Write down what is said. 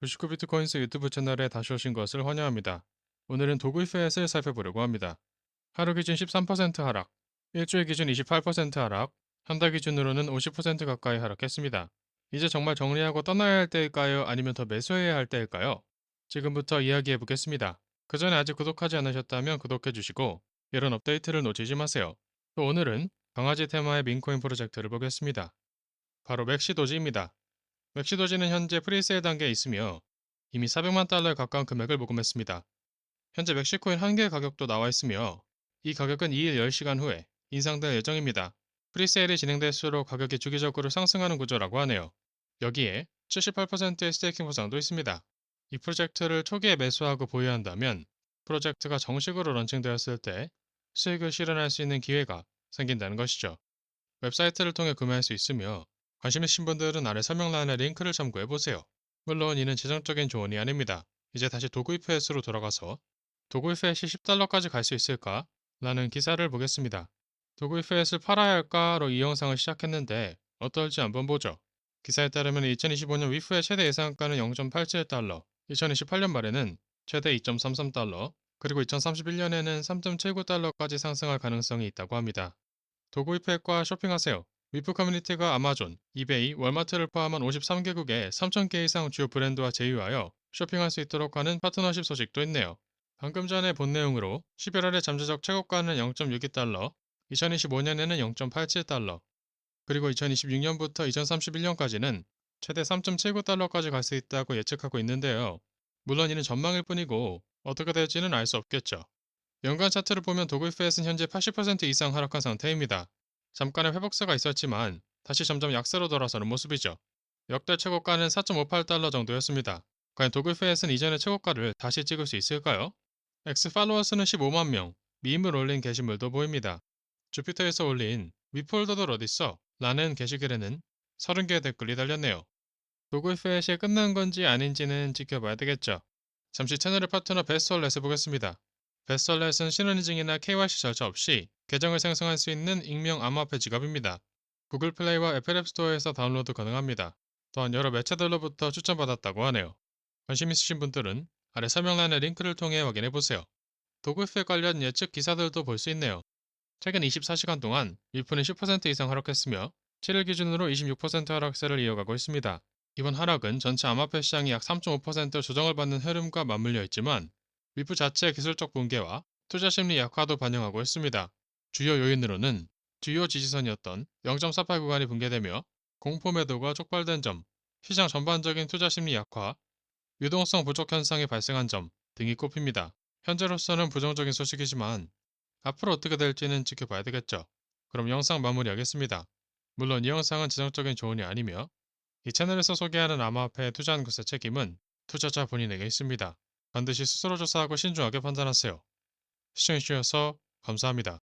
99 비트코인스 유튜브 채널에 다시 오신 것을 환영합니다. 오늘은 도구이 페이스를 살펴보려고 합니다. 하루 기준 13% 하락, 일주일 기준 28% 하락, 한 달 기준으로는 50% 가까이 하락했습니다. 이제 정말 정리하고 떠나야 할 때일까요? 아니면 더 매수해야 할 때일까요? 지금부터 이야기해 보겠습니다. 그 전에 아직 구독하지 않으셨다면 구독해 주시고 이런 업데이트를 놓치지 마세요. 또 오늘은 강아지 테마의 민코인 프로젝트를 보겠습니다. 바로 맥시도지입니다. 맥시도지는 현재 프리세일 단계에 있으며 이미 400만 달러에 가까운 금액을 모금했습니다. 현재 맥시코인 한 개의 가격도 나와 있으며 이 가격은 2일 10시간 후에 인상될 예정입니다. 프리세일이 진행될수록 가격이 주기적으로 상승하는 구조라고 하네요. 여기에 78%의 스테이킹 보상도 있습니다. 이 프로젝트를 초기에 매수하고 보유한다면 프로젝트가 정식으로 런칭되었을 때 수익을 실현할 수 있는 기회가 생긴다는 것이죠. 웹사이트를 통해 구매할 수 있으며 관심 있으신 분들은 아래 설명란의 링크를 참고해 보세요. 물론 이는 재정적인 조언이 아닙니다. 이제 다시 도구이프에스로 돌아가서 도구이프에스 10달러까지 갈 수 있을까? 라는 기사를 보겠습니다. 도구이프에스를 팔아야 할까로 이 영상을 시작했는데 어떨지 한번 보죠. 기사에 따르면 2025년 위프의 최대 예상가는 0.87달러, 2028년 말에는 최대 2.33달러, 그리고 2031년에는 3.79달러까지 상승할 가능성이 있다고 합니다. 도구이프과 쇼핑하세요. 위프 커뮤니티가 아마존, 이베이, 월마트를 포함한 53개국의 3,000개 이상 주요 브랜드와 제휴하여 쇼핑할 수 있도록 하는 파트너십 소식도 있네요. 방금 전에 본 내용으로 11월에 잠재적 최고가는 0.62달러, 2025년에는 0.87달러, 그리고 2026년부터 2031년까지는 최대 3.79달러까지 갈 수 있다고 예측하고 있는데요. 물론 이는 전망일 뿐이고 어떻게 될지는 알 수 없겠죠. 연간 차트를 보면 도구이프에스는 현재 80% 이상 하락한 상태입니다. 잠깐의 회복세가 있었지만 다시 점점 약세로 돌아서는 모습이죠. 역대 최고가는 4.58달러 정도였습니다. 과연 도그페스는 이전의 최고가를 다시 찍을 수 있을까요? X 팔로워 수는 15만 명, 밈을 올린 게시물도 보입니다. 주피터에서 올린 위폴더들 어딨어? 라는 게시글에는 30개의 댓글이 달렸네요. 도그페스이 끝난 건지 아닌지는 지켜봐야 되겠죠. 잠시 채널의 파트너 베스트월렛을 보겠습니다. 베스트월렛은 신원인증이나 KYC 절차 없이 계정을 생성할 수 있는 익명 암호화폐 지갑입니다. 구글 플레이와 애플 앱스토어에서 다운로드 가능합니다. 또한 여러 매체들로부터 추천받았다고 하네요. 관심 있으신 분들은 아래 설명란의 링크를 통해 확인해 보세요. 도구fe 관련 예측 기사들도 볼 수 있네요. 최근 24시간 동안 위프는 10% 이상 하락했으며 7일 기준으로 26% 하락세를 이어가고 있습니다. 이번 하락은 전체 암호화폐 시장이 약 3.5% 조정을 받는 흐름과 맞물려 있지만 위프 자체의 기술적 붕괴와 투자 심리 약화도 반영하고 있습니다. 주요 요인으로는 주요 지지선이었던 0.48 구간이 붕괴되며 공포 매도가 촉발된 점, 시장 전반적인 투자 심리 약화, 유동성 부족 현상이 발생한 점 등이 꼽힙니다. 현재로서는 부정적인 소식이지만 앞으로 어떻게 될지는 지켜봐야 되겠죠. 그럼 영상 마무리하겠습니다. 물론 이 영상은 지정적인 조언이 아니며 이 채널에서 소개하는 암호화폐에 투자한 것의 책임은 투자자 본인에게 있습니다. 반드시 스스로 조사하고 신중하게 판단하세요. 시청해주셔서 감사합니다.